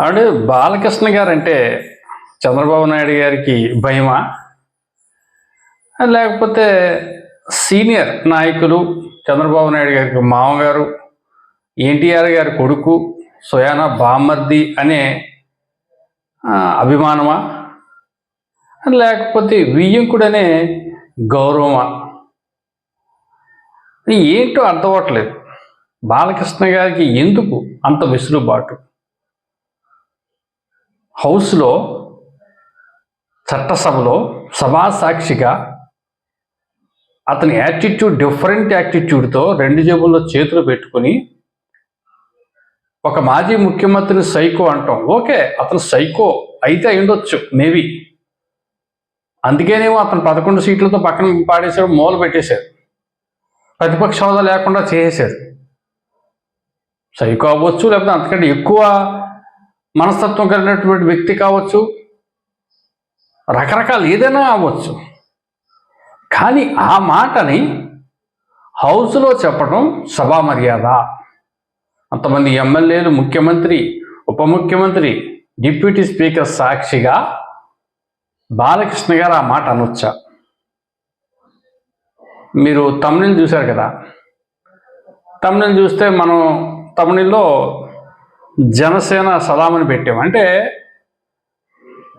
ఆవిడ బాలకృష్ణ గారు అంటే చంద్రబాబు నాయుడు గారికి భయమా లేకపోతే సీనియర్ నాయకులు చంద్రబాబు నాయుడు గారికి మామగారు ఎన్టీఆర్ గారి కొడుకు సోయానా బామర్ది అనే అభిమానమా? లేకపోతే వియ్యంకుడనే గౌరవమా? ఏంటో అర్థం బాలకృష్ణ గారికి ఎందుకు అంత విసులుబాటు? హౌస్లో చట్టసభలో సభాసాక్షిగా అతని యాటిట్యూడ్ డిఫరెంట్ యాటిట్యూడ్తో రెండు జేబుల్లో చేతులు పెట్టుకుని ఒక మాజీ ముఖ్యమంత్రిని సైకో అంటాం. ఓకే అతను సైకో అయితే అయిండొచ్చు మేబీ. అందుకేనేమో అతను పదకొండు సీట్లతో పక్కన పాడేశాడు మూల పెట్టేశారు ప్రతిపక్ష హోదా లేకుండా చేసేశారు సైకో అవ్వచ్చు లేకపోతే అంతకంటే ఎక్కువ మనస్తత్వం కలిగినటువంటి వ్యక్తి కావచ్చు రకరకాలు ఏదైనా అవ్వచ్చు. కానీ ఆ మాటని హౌస్లో చెప్పడం సభా మర్యాద. అంతమంది ఎమ్మెల్యేలు ముఖ్యమంత్రి ఉప ముఖ్యమంత్రి డిప్యూటీ స్పీకర్ సాక్షిగా బాలకృష్ణ గారు ఆ మాట అనొచ్చా. మీరు తమిళని చూశారు కదా? తమిళని చూస్తే మనం తమిళంలో జనసేన సలామని పెట్టాం. అంటే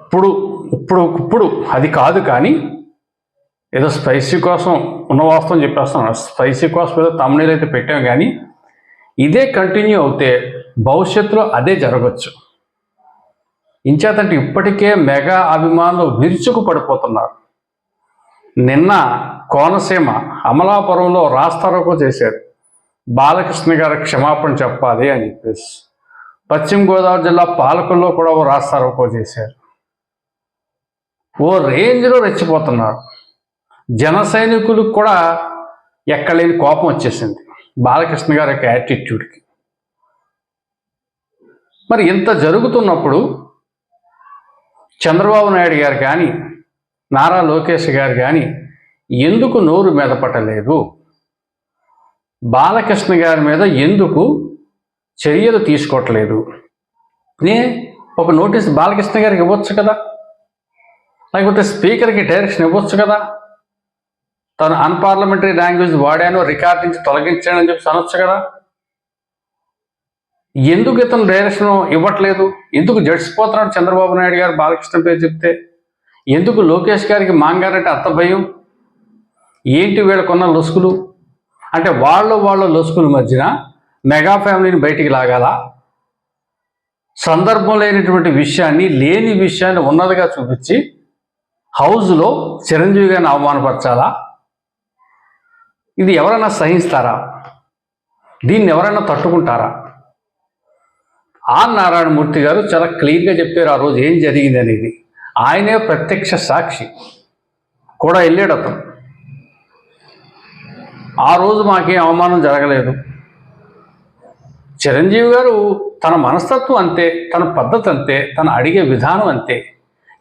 ఇప్పుడు ఇప్పుడు ఇప్పుడు అది కాదు కానీ ఏదో స్పైసీ కోసం ఉన్న వాస్తవం చెప్పేస్తున్నాను. స్పైసీ కోసం ఏదో తమిళీలు అయితే పెట్టాం కానీ ఇదే కంటిన్యూ అవుతే భవిష్యత్తులో అదే జరగచ్చు. ఇంచేతంటే ఇప్పటికే మెగా అభిమానులు విరుచుకు పడిపోతున్నారు నిన్న కోనసీమ అమలాపురంలో రాస్తారోకో చేశారు. బాలకృష్ణ గారు క్షమాపణ చెప్పాలి అని చెప్పేసి. పశ్చిమ గోదావరి జిల్లా పాలకుల్లో కూడా ఓ రాస్తారోకో చేశారు. ఓ రేంజ్లో రెచ్చిపోతున్నారు. జన సైనికులకు కూడా ఎక్కలేని కోపం వచ్చేసింది. బాలకృష్ణ గారి యొక్క యాటిట్యూడ్కి మరి ఇంత జరుగుతున్నప్పుడు చంద్రబాబు నాయుడు గారు కానీ నారా లోకేష్ గారు కానీ ఎందుకు నోరు మీద పట్టలేదు? బాలకృష్ణ గారి మీద ఎందుకు చర్యలు తీసుకోవట్లేదు. నే ఒక నోటీస్ బాలకృష్ణ గారికి ఇవ్వచ్చు కదా? లేకపోతే స్పీకర్కి డైరెక్షన్ ఇవ్వచ్చు కదా? తను అన్పార్లమెంటరీ లాంగ్వేజ్ వాడాను రికార్డ్ నుంచి తొలగించానని చెప్పి అనొచ్చు కదా? ఎందుకు ఇతను డైరెక్షన్ ఇవ్వట్లేదు? ఎందుకు జడిసిపోతున్నాడు చంద్రబాబు నాయుడు గారు బాలకృష్ణ పేరు చెప్తే? ఎందుకు లోకేష్ గారికి మాంగారంటే అత్త భయం ఏంటి వీళ్ళకున్న లొసుకులు అంటే వాళ్ళు వాళ్ళ లొసుకుల మధ్యన మెగా ఫ్యామిలీని బయటికి లాగాలా? సందర్భం లేనటువంటి విషయాన్ని లేని విషయాన్ని ఉన్నదిగా చూపించి హౌస్లో చిరంజీవి గారిని అవమానపరచాలా? ఇది ఎవరైనా సహిస్తారా? దీన్ని ఎవరైనా తట్టుకుంటారా? ఆర్ నారాయణమూర్తి గారు చాలా క్లియర్గా చెప్పారు ఆ రోజు ఏం జరిగింది అనేది. ఆయనే ప్రత్యక్ష సాక్షి. కూడా వెళ్ళాడు అతను. ఆ రోజు మాకేం అవమానం జరగలేదు. చిరంజీవి గారు తన మనస్తత్వం అంతే తన పద్ధతి అంతే తన అడిగే విధానం అంతే.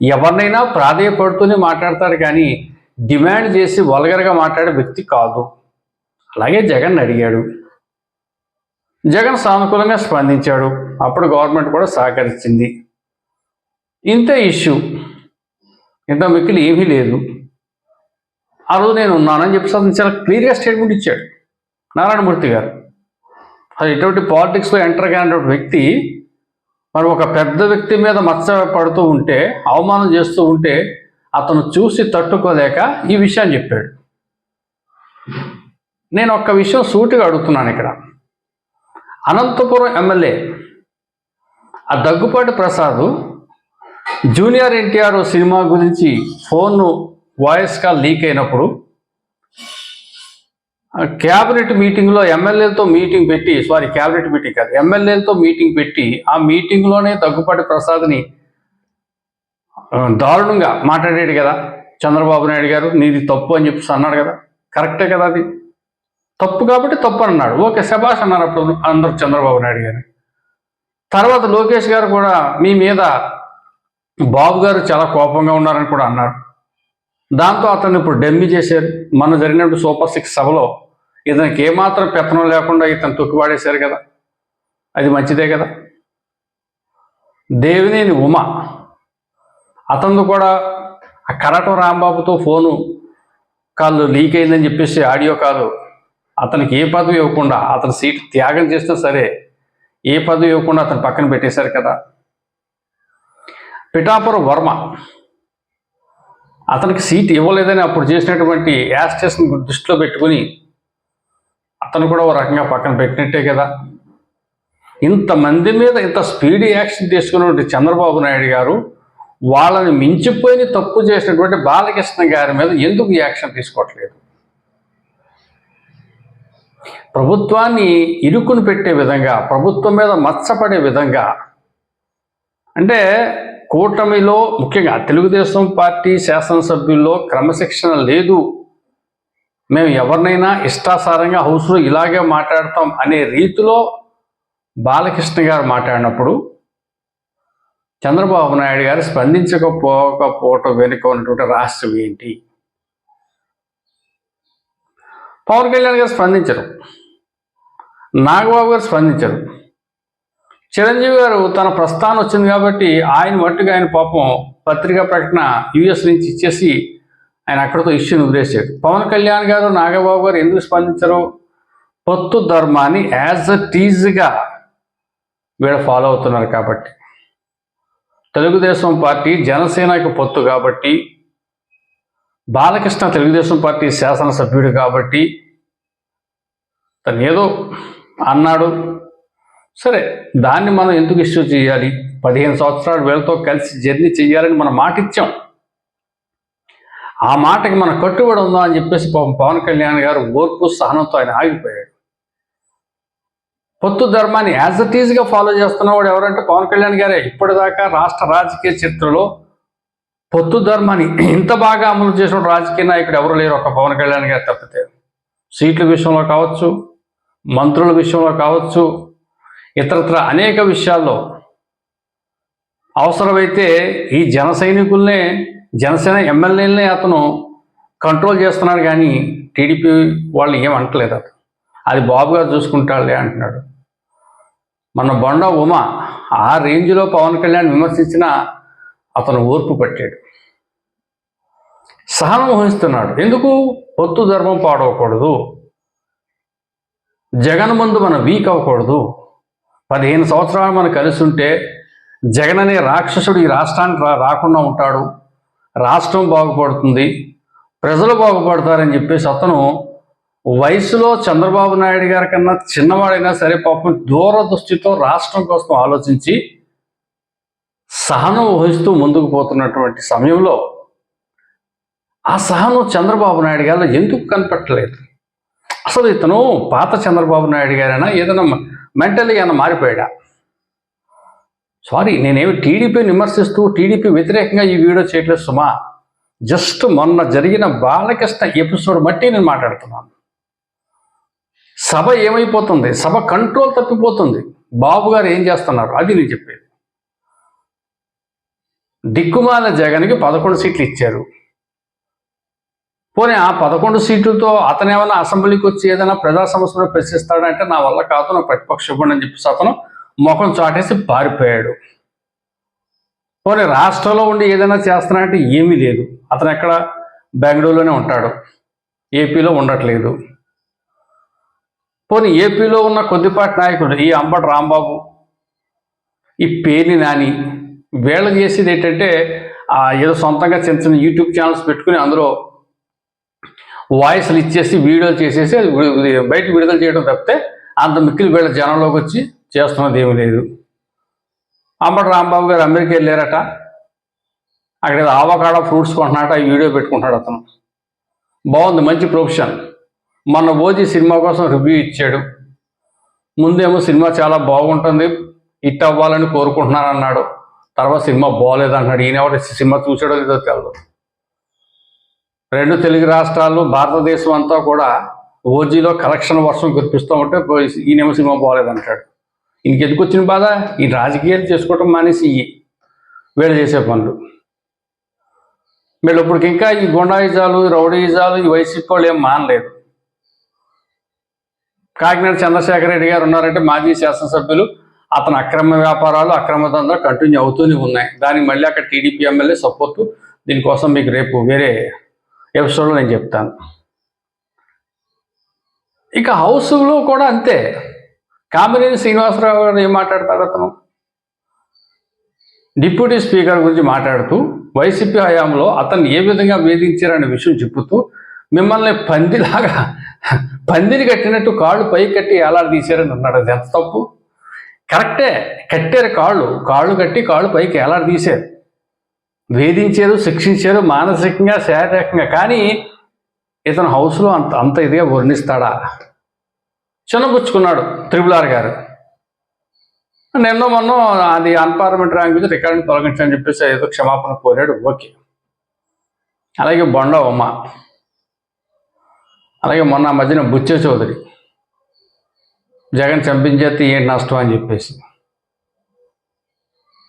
ఎవరినైనా ప్రాధేయపడుతూనే మాట్లాడతాడు కానీ డిమాండ్ చేసి వల్గర్గా మాట్లాడే వ్యక్తి కాదు. అలాగే జగన్ అడిగాడు. జగన్ సానుకూలంగా స్పందించాడు. అప్పుడు గవర్నమెంట్ కూడా సహకరించింది. ఇంత ఇష్యూ ఇంత మిక్కిలి ఏమీ లేదు. ఆ రోజు నేను ఉన్నానని చెప్పి అతను చాలా క్లియర్గా స్టేట్మెంట్ ఇచ్చాడు నారాయణమూర్తి గారు. అది ఇటువంటి పాలిటిక్స్లో ఎంటర్ కానిటువంటి వ్యక్తి మరి ఒక పెద్ద వ్యక్తి మీద మచ్చ పడుతూ ఉంటే అవమానం చేస్తూ ఉంటే అతను చూసి తట్టుకోలేక ఈ విషయాన్ని చెప్పాడు. నేను ఒక్క విషయం సూటిగా అడుగుతున్నాను ఇక్కడ. అనంతపురం ఎమ్మెల్యే ఆ దగ్గుపాటి ప్రసాద్ జూనియర్ ఎన్టీఆర్ సినిమా గురించి ఫోన్ వాయిస్ కాల్ లీక్ అయినప్పుడు క్యాబినెట్ మీటింగ్లో ఎమ్మెల్యేలతో మీటింగ్ పెట్టి సారీ క్యాబినెట్ మీటింగ్ కాదు ఎమ్మెల్యేలతో మీటింగ్ పెట్టి ఆ మీటింగ్లోనే దగ్గుపాటి ప్రసాద్ని దారుణంగా మాట్లాడాడు కదా చంద్రబాబు నాయుడు గారు నీది తప్పు అని చెప్పేసి అన్నాడు కదా. కరెక్టే కదా అది? తప్పు కాబట్టి తప్పు అన్నాడు. ఓకే శబాష్ అన్నారు అప్పుడు అందరూ చంద్రబాబు నాయుడు గారు. తర్వాత లోకేష్ గారు కూడా మీ మీద బాబు గారు చాలా కోపంగా ఉన్నారని కూడా అన్నారు. దాంతో అతను ఇప్పుడు డెమ్మి చేశారు మన జరిగినట్టు సూపర్ సిక్స్ సభలో ఇతనికి ఏమాత్రం పెత్తనం లేకుండా ఇతను తొక్కిపాడేశారు కదా. అది మంచిదే కదా. దేవినేని ఉమ అతను కూడా ఆ కరాటం రాంబాబుతో ఫోను కాళ్ళు లీక్ అయిందని చెప్పేసి ఆడియో కాదు అతనికి ఏ పదవి ఇవ్వకుండా అతని సీట్ త్యాగం చేసినా సరే ఏ పదవి ఇవ్వకుండా అతను పక్కన పెట్టేశారు కదా. పిఠాపురం వర్మ అతనికి సీట్ ఇవ్వలేదని అప్పుడు చేసినటువంటి యాస్టేషన్ దృష్టిలో పెట్టుకుని అతను కూడా ఓ రకంగా పక్కన పెట్టినట్టే కదా. ఇంతమంది మీద ఇంత స్పీడ్ యాక్షన్ తీసుకున్నటువంటి చంద్రబాబు నాయుడు గారు వాళ్ళని మించిపోయి తప్పు చేసినటువంటి బాలకృష్ణ గారి మీద ఎందుకు యాక్షన్ తీసుకోవట్లేదు? ప్రభుత్వాన్ని ఇరుకుని పెట్టే విధంగా ప్రభుత్వం మీద మచ్చపడే విధంగా అంటే కూటమిలో ముఖ్యంగా తెలుగుదేశం పార్టీ శాసనసభ్యుల్లో క్రమశిక్షణ లేదు. మేము ఎవరినైనా ఇష్టాసారంగా హౌస్లో ఇలాగే మాట్లాడతాం అనే రీతిలో బాలకృష్ణ గారు మాట్లాడినప్పుడు చంద్రబాబు నాయుడు గారు స్పందించకపోకపోవటం వెనుక ఉన్నటువంటి రాష్ట్రం ఏంటి? పవన్ కళ్యాణ్ గారు స్పందించరు. నాగబాబు గారు స్పందించరు. చిరంజీవి గారు తన ప్రస్థానం వచ్చింది కాబట్టి ఆయన మట్టుగా ఆయన పాపం పత్రికా ప్రకటన యుఎస్ నుంచి ఇచ్చేసి ఆయన అక్కడితో ఇష్యూని వదిలేసాడు పవన్ కళ్యాణ్ గారు నాగబాబు గారు ఎందుకు స్పందించరు పొత్తు ధర్మాన్ని యాజ్ అ టీజ్గా వీళ్ళు ఫాలో అవుతున్నారు కాబట్టి. తెలుగుదేశం పార్టీ జనసేనకి పొత్తు కాబట్టి బాలకృష్ణ తెలుగుదేశం పార్టీ శాసనసభ్యుడు కాబట్టి తను ఏదో అన్నాడు సరే దాన్ని మనం ఎందుకు ఇష్యూ చేయాలి? పదిహేను సంవత్సరాలు వీళ్ళతో కలిసి జర్నీ చేయాలని మనం మాట ఇచ్చాం ఆ మాటకి మన కట్టుబడి ఉందా అని చెప్పేసి పవన్ కళ్యాణ్ గారు ఓర్పు సహనంతో ఆయన ఆగిపోయాడు. పొత్తు ధర్మాన్ని యాజ్ అట్ ఈజ్గా ఫాలో చేస్తున్నవాడు ఎవరంటే పవన్ కళ్యాణ్ గారే. ఇప్పటిదాకా రాష్ట్ర రాజకీయ చరిత్రలో పొత్తు ధర్మాన్ని ఇంత బాగా అమలు చేసిన రాజకీయ నాయకుడు ఎవరు లేరు ఒక పవన్ కళ్యాణ్ గారు తప్పితే. సీట్ల విషయంలో కావచ్చు మంత్రుల విషయంలో కావచ్చు ఇతరత్ర అనేక విషయాల్లో అవసరమైతే ఈ జన సైనికుల్నే జనసేన ఎమ్మెల్యేలనే అతను కంట్రోల్ చేస్తున్నాడు కానీ టీడీపీ వాళ్ళు ఏం అంటలేదు అతను. అది బాబు గారు చూసుకుంటాడులే అంటున్నాడు. మన బొండ ఉమ ఆ రేంజ్లో పవన్ కళ్యాణ్ విమర్శించిన అతను ఓర్పు పట్టాడు. సహనం వహిస్తున్నాడు. ఎందుకు? పొత్తు ధర్మం పాడవకూడదు. జగన్ ముందు మనం వీక్ అవ్వకూడదు. పదిహేను సంవత్సరాలు మనం కలిసి ఉంటే జగన్ అనే రాక్షసుడు ఈ రాష్ట్రానికి రా రాకుండా ఉంటాడు. రాష్ట్రం బాగుపడుతుంది. ప్రజలు బాగుపడతారని చెప్పేసి అతను వయసులో చంద్రబాబు నాయుడు గారి కన్నా చిన్నవాడైనా సరే పాపం దూరదృష్టితో రాష్ట్రం కోసం ఆలోచించి సహనం వహిస్తూ ముందుకు పోతున్నటువంటి సమయంలో ఆ సహనం చంద్రబాబు నాయుడు గారిలో ఎందుకు కనపట్టలేదు అసలు ఇతను పాత చంద్రబాబు నాయుడు గారైనా? ఏదైనా మెంటల్లీ ఏమైనా మారిపోయాడా? సారీ నేనేమి టీడీపీని విమర్శిస్తూ టీడీపీ వ్యతిరేకంగా ఈ వీడియో చేయట్లేదు సుమా. జస్ట్ మొన్న జరిగిన బాలకృష్ణ ఎపిసోడ్ బట్టి నేను మాట్లాడుతున్నాను. సభ ఏమైపోతుంది? సభ కంట్రోల్ తప్పిపోతుంది. బాబు గారు ఏం చేస్తున్నారు? అది నేను చెప్పేది. దిక్కుమాల జగన్కి పదకొండు సీట్లు ఇచ్చారు. పోనీ ఆ పదకొండు సీట్లతో అతను ఏమైనా అసెంబ్లీకి వచ్చి ఏదైనా ప్రజా సమస్యలు ప్రశ్నిస్తాడంటే నా వల్ల కాదు నా ప్రతిపక్ష అని చెప్పేసి అతను ముఖం చాటేసి పారిపోయాడు. పోనీ రాష్ట్రంలో ఉండి ఏదైనా చేస్తానంటే ఏమీ లేదు. అతను ఎక్కడ? బెంగళూరులోనే ఉంటాడు. ఏపీలో ఉండట్లేదు. పోనీ ఏపీలో ఉన్న కొద్దిపాటి నాయకుడు ఈ అంబటి రాంబాబు ఈ పేర్ని నాని వీళ్ళు చేసేది ఏంటంటే ఆ ఏదో సొంతంగా చిన్న చిన్న యూట్యూబ్ ఛానల్స్ పెట్టుకుని అందులో వాయిస్లు ఇచ్చేసి వీడియోలు చేసేసి అది బయట విడుదల చేయడం తప్పితే అంత మిక్కిలి వీళ్ళ జనంలోకి వచ్చి చేస్తున్నది ఏమీ లేదు. అంబటి రాంబాబు గారు అమెరికా వెళ్ళారట. అక్కడ ఏదో ఫ్రూట్స్ కొంటున్నాట ఈ వీడియో పెట్టుకుంటాడు అతను. బాగుంది మంచి ప్రొఫెషన్. మొన్న ఓజీ సినిమా కోసం రివ్యూ ఇచ్చాడు. ముందేమో సినిమా చాలా బాగుంటుంది హిట్ అవ్వాలని కోరుకుంటున్నాను అన్నాడు తర్వాత సినిమా బాగోలేదు అంటున్నాడు ఈయన ఎవరు సినిమా చూసాడో లేదో తెలియదు రెండు తెలుగు రాష్ట్రాలు భారతదేశం అంతా కూడా ఓజీలో కలెక్షన్ వర్షం కురిపిస్తూ ఉంటే పోయి ఈయనేమో సినిమా బాగోలేదు ఈయనకి ఎందుకు వచ్చిన బాధ? ఈ రాజకీయాలు చేసుకోవటం మానేసి ఇయ్యి వీళ్ళు చేసే పనులు. వీళ్ళు ఇప్పటికి ఇంకా ఈ గుండాయిజాలు రౌడీజాలు ఈ వైసీపీ వాళ్ళు ఏం మానలేదు. కాకినాడ చంద్రశేఖర రెడ్డి గారు ఉన్నారంటే మాజీ శాసనసభ్యులు అతని అక్రమ వ్యాపారాలు అక్రమ దందాలు కంటిన్యూ అవుతూనే ఉన్నాయి. దానికి మళ్ళీ అక్కడ టీడీపీ ఎమ్మెల్యే సపోర్టు దీనికోసం మీకు రేపు వేరే ఎపిసోడ్లో నేను చెప్తాను. ఇక హౌస్లో కూడా అంతే. కామినేని శ్రీనివాసరావు గారు ఏం మాట్లాడతారు అతను? డిప్యూటీ స్పీకర్ గురించి మాట్లాడుతూ వైసీపీ హయాంలో అతన్ని ఏ విధంగా వేధించారనే విషయం చెప్పుతూ మిమ్మల్ని పందిలాగా పందిని కట్టినట్టు కాళ్ళు పై కట్టి తీశారని అన్నాడు. అది ఎంత తప్పు? కరెక్టే కట్టారు కాళ్ళు. కాళ్ళు కట్టి కాళ్ళు పైకి తీశారు. వేధించారు శిక్షించారు మానసికంగా శారీరకంగా కానీ ఇతను హౌస్లో అంత అంత ఇదిగా వర్ణిస్తాడా? చిన్నపుచ్చుకున్నాడు త్రిపుల్ ఆర్ గారు. నిన్న మొన్న అది అన్పార్లమెంట్ ర్యాంక్ మీద రికార్డుని తొలగించని చెప్పేసి ఏదో క్షమాపణ కోరాడు. ఓకే. అలాగే బొండ ఉమ్మ. అలాగే మొన్న మధ్యన బుచ్చే చౌదరి. జగన్ చంపించేస్తే ఏంటి నష్టం అని చెప్పేసి.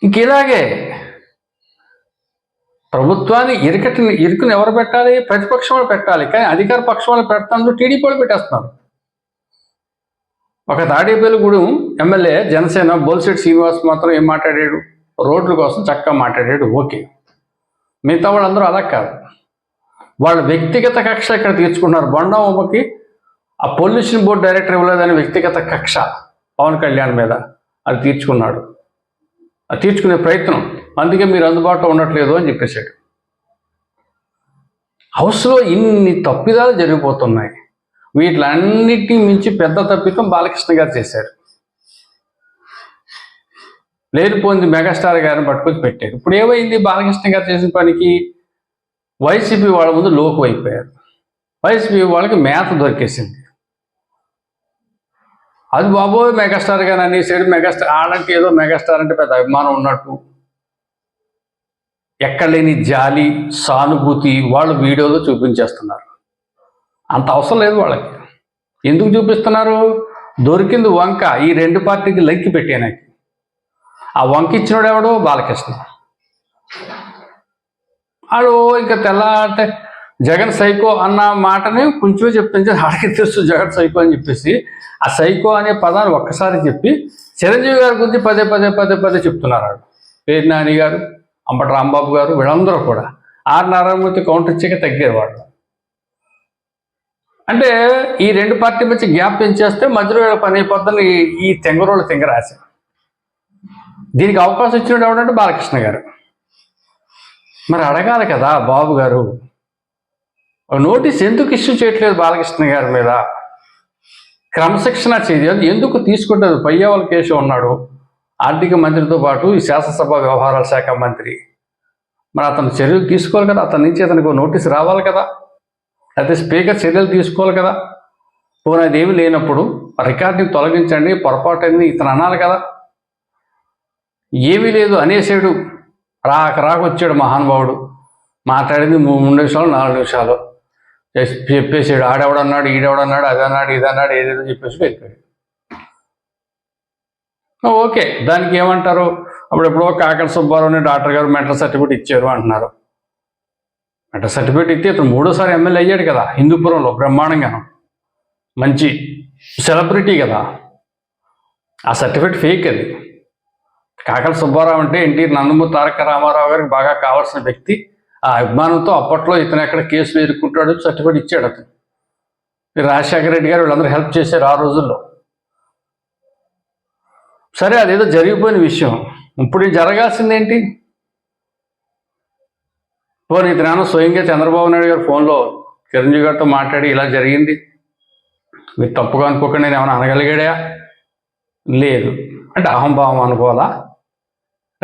ఇంక ఇలాగే ప్రభుత్వాన్ని ఇరుకటిని ఇరుకుని ఎవరు పెట్టాలి? ప్రతిపక్షం వాళ్ళు పెట్టాలి. కానీ అధికార పక్షం వాళ్ళు పెడతాను టీడీపీ వాళ్ళు పెట్టేస్తున్నారు. ఒక తాడేపల్లిగూడెం ఎమ్మెల్యే జనసేన బోల్సెట్ శ్రీనివాస్ మాత్రం ఏం మాట్లాడాడు? రోడ్ల కోసం చక్కగా మాట్లాడాడు. ఓకే. మిగతా వాళ్ళందరూ అలా కాదు. వాళ్ళ వ్యక్తిగత కక్ష ఇక్కడ తీర్చుకున్నారు బొండమ్మకి ఆ పొల్యూషన్ బోర్డు డైరెక్టర్ ఇవ్వలేదని వ్యక్తిగత కక్ష పవన్ కళ్యాణ్ మీద అది తీర్చుకున్నాడు. అది తీర్చుకునే ప్రయత్నం. అందుకే మీరు అందుబాటులో ఉండట్లేదు అని చెప్పేశాడు. హౌస్లో ఇన్ని తప్పిదాలు జరిగిపోతున్నాయి. వీటిలన్నిటిని మించి పెద్ద తప్పితం బాలకృష్ణ గారు చేశారు. లేనిపోయింది మెగాస్టార్ గారిని పట్టుకొచ్చి పెట్టారు. ఇప్పుడు ఏమైంది? బాలకృష్ణ గారు చేసిన పనికి వైసీపీ వాళ్ళ ముందు లోకు అయిపోయారు. వైసీపీ వాళ్ళకి మేత దొరికేసింది. అది బాబోయ్ మెగాస్టార్ గారు అనేసాడు. మెగాస్టార్ ఆడంటే ఏదో మెగాస్టార్ అంటే పెద్ద అభిమానం ఉన్నట్టు. ఎక్కడ లేని జాలి సానుభూతి వాళ్ళు వీడియోలో చూపించేస్తున్నారు. అంత అవసరం లేదు వాళ్ళకి. ఎందుకు చూపిస్తున్నారు? దొరికింది వంక. ఈ రెండు పార్టీకి లెక్కి పెట్టానకి ఆ వంక ఇచ్చినోడు ఎవడో? బాలకృష్ణ. ఆడు ఇంకా తెల్లారితే జగన్ సైకో అన్న మాటని కొంచెమే చెప్పించి ఆడికి తెలుసు జగన్ సైకో అని చెప్పేసి. ఆ సైకో అనే పదాన్ని ఒక్కసారి చెప్పి చిరంజీవి గారి గురించి పదే పదే పదే పదే చెప్తున్నారు ఆడు. పేరు నాని గారు అంబటి రాంబాబు గారు వీళ్ళందరూ కూడా ఆర్ నారాయణమూర్తి కౌంటర్ ఇచ్చాక తగ్గారు వాళ్ళు అంటే ఈ రెండు పార్టీ మధ్య గ్యాప్ పెంచేస్తే మధ్యలో వీళ్ళ పని అయిపోద్దని ఈ- తెంగరోళ్ళు తెంగరోళ్ళ తెంగరాశ. దీనికి అవకాశం ఇచ్చినప్పుడు ఎవడంటే బాలకృష్ణ గారు. మరి అడగాలి కదా బాబు గారు. నోటీస్ ఎందుకు ఇష్యూ చేయట్లేదు బాలకృష్ణ గారి మీద? క్రమశిక్షణ చేయదు ఎందుకు తీసుకుంటారు పయ్యవల కేసు ఉన్నాడు? ఆర్థిక మంత్రితో పాటు ఈ శాసనసభ వ్యవహారాల శాఖ మంత్రి. మరి అతను చర్యలు తీసుకోవాలి కదా అతని నుంచి అతనికి నోటీస్ రావాలి కదా. అయితే స్పీకర్ చర్యలు తీసుకోవాలి కదా. పోనీ అది లేనప్పుడు రికార్డుని తొలగించండి పొరపాటు ఇతను అనాలి కదా. ఏమీ లేదు అనేసాడు. రాక రాక వచ్చాడు మహానుభావుడు. మాట్లాడింది మూడు నిమిషాలు నాలుగు నిమిషాలు. చెప్పేసాడు ఆడెవడన్నాడు ఈడెవడన్నాడు అది అన్నాడు ఇది అన్నాడు ఏదేదో చెప్పేసి వెళ్ళిపోయాడు. ఓకే. దానికి ఏమంటారు? అప్పుడెప్పుడో కాకర సుబ్బారావుని డాక్టర్ గారు మెంటల్ సర్టిఫికేట్ ఇచ్చారు అంటున్నారు. మెంటల్ సర్టిఫికేట్ ఇస్తే ఇతను మూడోసారి ఎమ్మెల్యే అయ్యాడు కదా హిందూపురంలో బ్రహ్మాండంగా మంచి సెలబ్రిటీ కదా. ఆ సర్టిఫికేట్ ఫేక్ అది. కాకల సుబ్బారావు అంటే ఎన్టీ నందమూరి తారక రామారావు గారికి బాగా కావాల్సిన వ్యక్తి. ఆ అభిమానంతో అప్పట్లో ఇతను ఎక్కడ కేసులు ఎదుర్కొంటాడు సర్టిఫికేట్ ఇచ్చాడు అతను. రాజశేఖర రెడ్డి గారు వీళ్ళందరూ హెల్ప్ చేశారు ఆ రోజుల్లో. సరే అదేదో జరిగిపోయిన విషయం. ఇప్పుడు జరగాల్సింది ఏంటి పోనీ ఇతను స్వయంగా చంద్రబాబు నాయుడు గారు ఫోన్లో చిరంజీవి గారితో మాట్లాడి ఇలా జరిగింది. మీరు తప్పుగా అనుకోకుండా నేను ఏమైనా అనగలిగాడా? లేదు. అంటే అహంభావం అనుకోవాలా?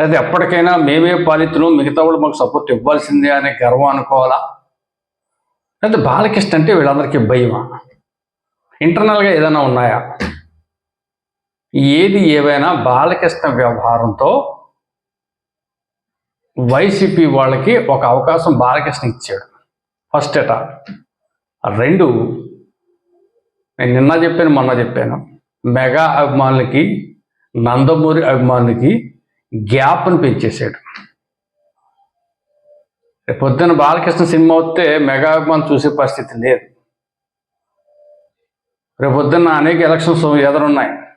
లేదా ఎప్పటికైనా మేమే పాలితులు మిగతా వాళ్ళు మాకు సపోర్ట్ ఇవ్వాల్సిందే అనే గర్వం అనుకోవాలా? లేదా బాలకృష్ణ అంటే వీళ్ళందరికీ భయమా? ఇంటర్నల్గా ఏదైనా ఉన్నాయా? ఏది ఏవైనా బాలకృష్ణ వ్యవహారంతో వైసీపీ వాళ్ళకి ఒక అవకాశం బాలకృష్ణ ఇచ్చాడు. ఫస్ట్ ఎట. రెండు నేను నిన్న చెప్పాను మొన్న చెప్పాను. మెగా అభిమానులకి నందమూరి అభిమానులకి గ్యాప్ను పెంచేశాడు. పొద్దున బాలకృష్ణ సినిమా వస్తే మెగా అభిమానులు చూసే పరిస్థితి లేదు. రేపు పొద్దున్న అనేక ఎలక్షన్స్ ఎదురున్నాయి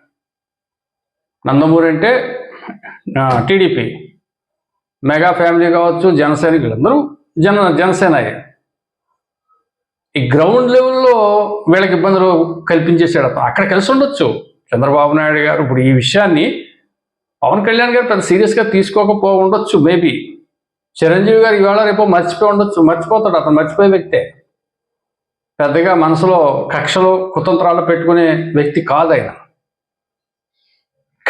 నందమూరి అంటే టీడీపీ. మెగా ఫ్యామిలీ కావచ్చు జనసైనికులు అందరూ జన జనసేనయే. ఈ గ్రౌండ్ లెవెల్లో వీళ్ళకి ఇబ్బందులు కల్పించేసాడు అతను. అక్కడ కలిసి ఉండొచ్చు. చంద్రబాబు నాయుడు గారు ఇప్పుడు ఈ విషయాన్ని పవన్ కళ్యాణ్ గారు పెద్ద సీరియస్గా తీసుకోకపో ఉండొచ్చు మేబీ. చిరంజీవి గారు ఇవాళ రేపు మర్చిపోయి ఉండొచ్చు మర్చిపోతాడు. అతను మర్చిపోయే వ్యక్తే. పెద్దగా మనసులో కక్షలు కుతంత్రాలు పెట్టుకునే వ్యక్తి కాదు ఆయన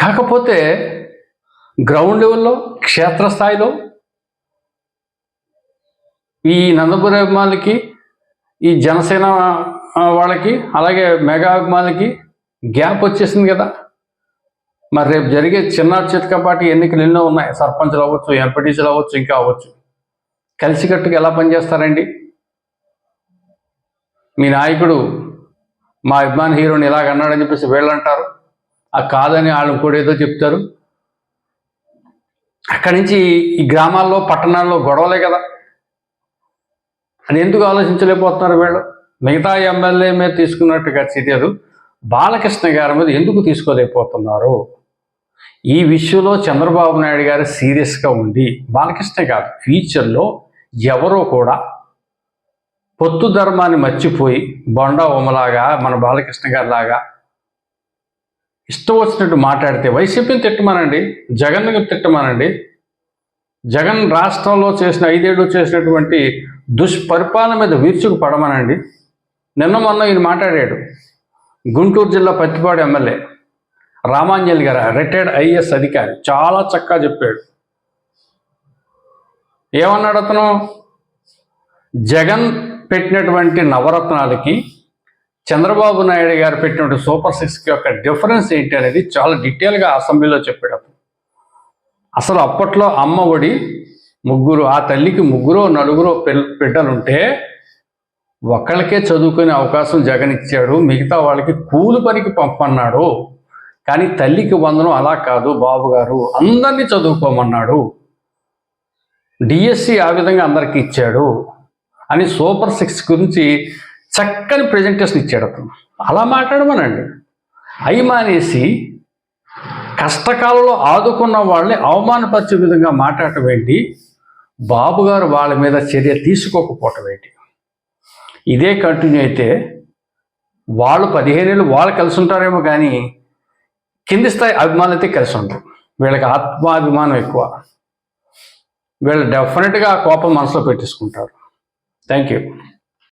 కాకపోతే గ్రౌండ్ లెవెల్లో క్షేత్రస్థాయిలో ఈ నందపురి అభిమానులకి ఈ జనసేన వాళ్ళకి అలాగే మెగా అభిమానులకి గ్యాప్ వచ్చేసింది కదా. మరి రేపు జరిగే చిన్న చితకపాటి ఎన్నికలు ఎన్నో ఉన్నాయి. సర్పంచ్లు అవ్వచ్చు ఎంపీటీసీలు అవ్వచ్చు ఇంకా అవ్వచ్చు. కలిసికట్టుగా ఎలా పనిచేస్తారండి? మీ నాయకుడు మా అభిమాని హీరోని ఇలాగ అన్నాడని చెప్పేసి వీళ్ళు అంటారు ఆ కాదని వాళ్ళు కూడా ఏదో చెప్తారు. అక్కడి నుంచి ఈ గ్రామాల్లో పట్టణాల్లో గొడవలే కదా. అది ఎందుకు ఆలోచించలేకపోతున్నారు వీళ్ళు? మిగతా ఎమ్మెల్యే మీద తీసుకున్నట్టుగా చర్యలు బాలకృష్ణ గారి మీద ఎందుకు తీసుకోలేకపోతున్నారు? ఈ విషయంలో చంద్రబాబు నాయుడు గారు సీరియస్గా ఉండి బాలకృష్ణ గారు ఫ్యూచర్లో ఎవరో కూడా పొత్తు ధర్మాన్ని మర్చిపోయి బొండా ఉమలాగా మన బాలకృష్ణ గారి లాగా ఇష్టం వచ్చినట్టు మాట్లాడితే వైసీపీని తిట్టమానండి జగన్ తిట్టమానండి. జగన్ రాష్ట్రంలో చేసిన ఐదేళ్ళు చేసినటువంటి దుష్పరిపాలన మీద వీర్చుకు పడమనండి. నిన్న మొన్న ఈయన మాట్లాడాడు. గుంటూరు జిల్లా పత్తిపాడు ఎమ్మెల్యే రామాంజలి గారు రిటైర్డ్ ఐఏఎస్ అధికారి చాలా చక్కగా చెప్పాడు. ఏమన్నాడు అతను? జగన్ పెట్టినటువంటి నవరత్నాలకి చంద్రబాబు నాయుడు గారు పెట్టినటువంటి సూపర్ సిక్స్కి యొక్క డిఫరెన్స్ ఏంటి అనేది చాలా డీటెయిల్గా అసెంబ్లీలో చెప్పాడు అసలు అప్పట్లో అమ్మ ఒడి ముగ్గురు ఆ తల్లికి ముగ్గురో నలుగురో బిడ్డలుంటే ఒకళ్ళకే చదువుకునే అవకాశం జగన్ ఇచ్చాడు మిగతా వాళ్ళకి కూలి పనికి పంపన్నాడు కానీ తల్లికి వందనం అలా కాదు బాబు గారు అందరినీ చదువుకోమన్నాడు. డిఎస్సి ఆ విధంగా అందరికి ఇచ్చాడు. అని సూపర్ సిక్స్ గురించి చక్కని ప్రజెంటేషన్ ఇచ్చాడు అతను. అలా మాట్లాడమనండి. అయి మానేసి కష్టకాలంలో ఆదుకున్న వాళ్ళని అవమానపరిచే విధంగా మాట్లాడటం ఏంటి? బాబుగారు వాళ్ళ మీద చర్య తీసుకోకపోవటం ఏంటి? ఇదే కంటిన్యూ అయితే వాళ్ళు పదిహేనేళ్ళు వాళ్ళు కలిసి ఉంటారేమో కానీ కింది స్థాయి అభిమానులు అయితే కలిసి ఉంటారు వీళ్ళకి ఆత్మాభిమానం ఎక్కువ. వీళ్ళు డెఫినెట్గా ఆ కోపం మనసులో పెట్టేసుకుంటారు. Thank you